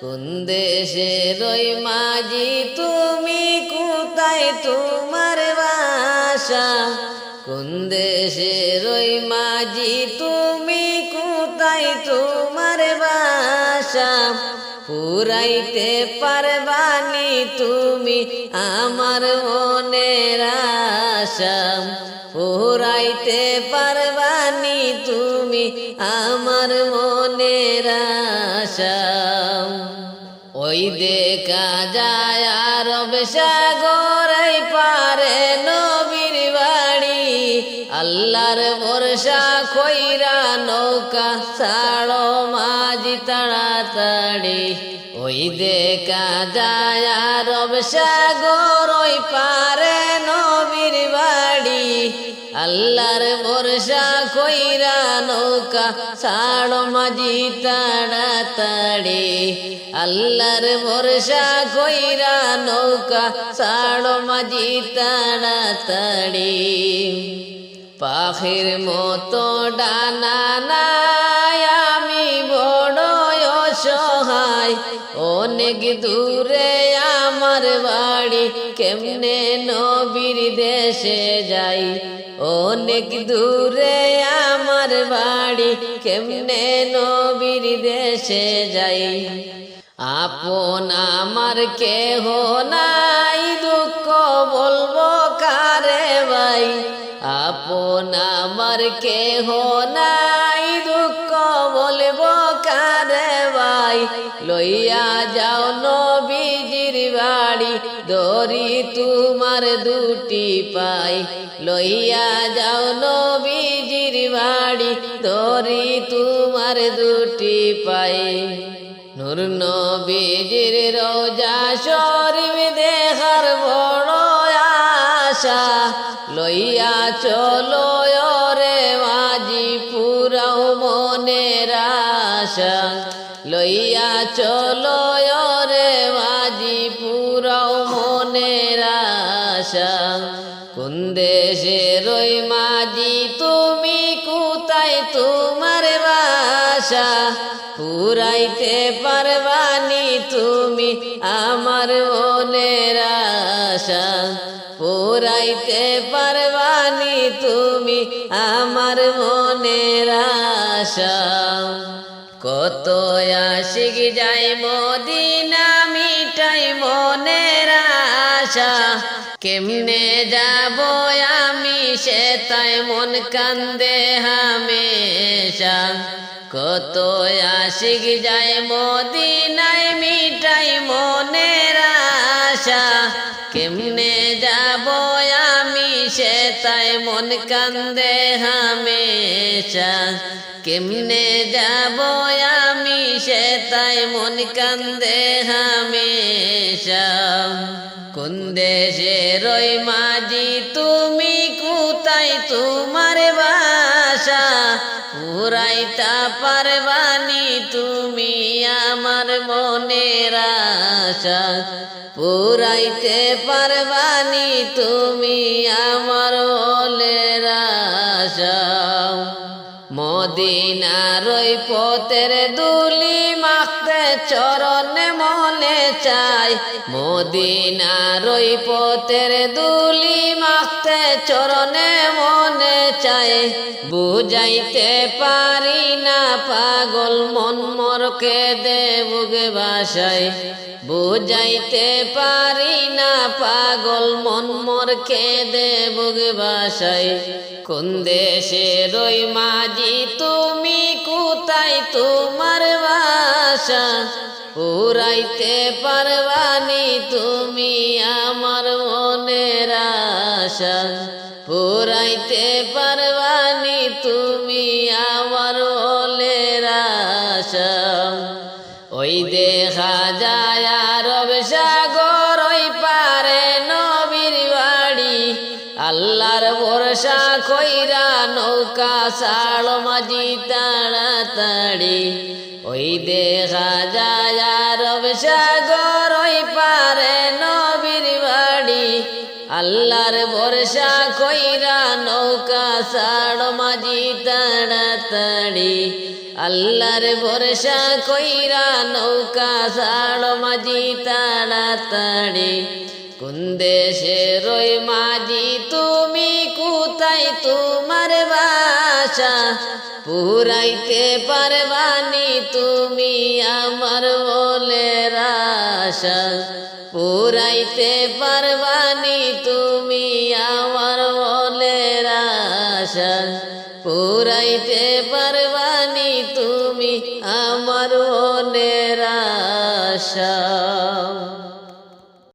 কোন দেশে রই মাঝি তুমি? কোথায় তোমার বাসা? কোন দেশে রই মাঝি তুমি? কোথায় তোমার বাসা? পুরাইতে পারবানি তুমি আমার মনের আশা? পুরাইতে পারবানি তুমি আমার মনের আশা? ওই দেখা যায় আরব সাগরাই পারে নবীর বাড়ি। আল্লাহর বর্ষা খৈরা নৌকা ছাড়ো মাঝি তাড়াতাড়ি। ওই দেখা যায় আরব সাগর ওই পারে আল্লাহর বর্ষা কইরা নৌকা ছাড়ো মাঝি তাড়াতাড়ি। আল্লাহর ভরসা কইরা নৌকা ছাড়ো মাঝি তাড়াতাড়ি। পাখির মতো ডানা নাই, আমি বড় অসহায়। অনেক দূরে বাড়ি কেমনে নবীর দেশে যাই? অনেক দূরে আমার বাড়ি কেমনে নবীর দেশে যাই? আপন আমার কেহ নাই, দুঃখ বলব কারে ভাই? আপন আমার কেহ নাই ভাই, লইয়া যাও নবীজির বাড়ি। দরি তোমার দুটি পাই। লইয়া যাও নবীজির বাড়ি। দরি তোমার দুটি পাই। নূর নবীজির রোজা শরীফ দেখার বড় আশা। লইয়া চলো রে মাঝি পুরাও মনের আশা। লইয়া চলো রে মাঝি, পুরাও মনের আশা। কোন দেশে রই মাঝি, তুমি কোথায় তোমার বাসা? পুরাইতে পারবানি তুমি আমার মনের আশা। পুরাইতে পারবানি তুমি আমার মনের আশা। কত আশিক যাই মদিনা মিটাই মনের আশা। কেমনে যাব আমি সে তাই মন কান্দে হামেশা। কত আশিক যাই মদিনায় মিটাই মনের তাই মন কান্দে হামেশা। কেমনে যাব আমি? সে তাই মন কান্দে হামেশা। কোন দেশে রই মাঝি তুমি? কোথায় তোমার বাসা? পুরাইতা পারবানি তুমি আমার মনের আশা। পুরাইতে পারবানি তুমি আমার মনের আশা মদিনার ওই পথের দুলি মাখতে চরণে মনে চাই। মদিনার ওই পথের দুলি মাখতে চরণে মনে চাই। বুঝাইতে পারি না পাগল মন মরকে দেবুগে বাসায়। বুঝাইতে পারি না পাগল মন মরকে দেবুগে বাসায়। কোন দেশে রই মাঝি? তুমি কোথায়? তোমার বাসা পুরাইতে পারবানি? তুমি আমার মনের আশা পুরাইতে পারবানি? তুমি আমার মনের আশা। ওই দেখা যায় আরব ভরসা কইরা নৌকা সাল মাঝি তাড়াতাড়ি। ওই দেখা যায় আরব সাগর ওই পারে নবীর বাড়ি। আল্লাহর ভরসা কইরা নৌকা ছাড় মাঝি তাড়াতাড়ি। আল্লাহর ভরসা কইরা নৌকা ছাড় মাঝি তাড়াতাড়ি। কোন রই মাঝি, তুমি কোথায় তোমার বাসা? পুরাইতে পারবানি তুমি আমার বলে রাশা পুরাইতে পারবানি তুমি আমার বলে রাশা পুরাইতে পারবানি তুমি আমার বলে রাশা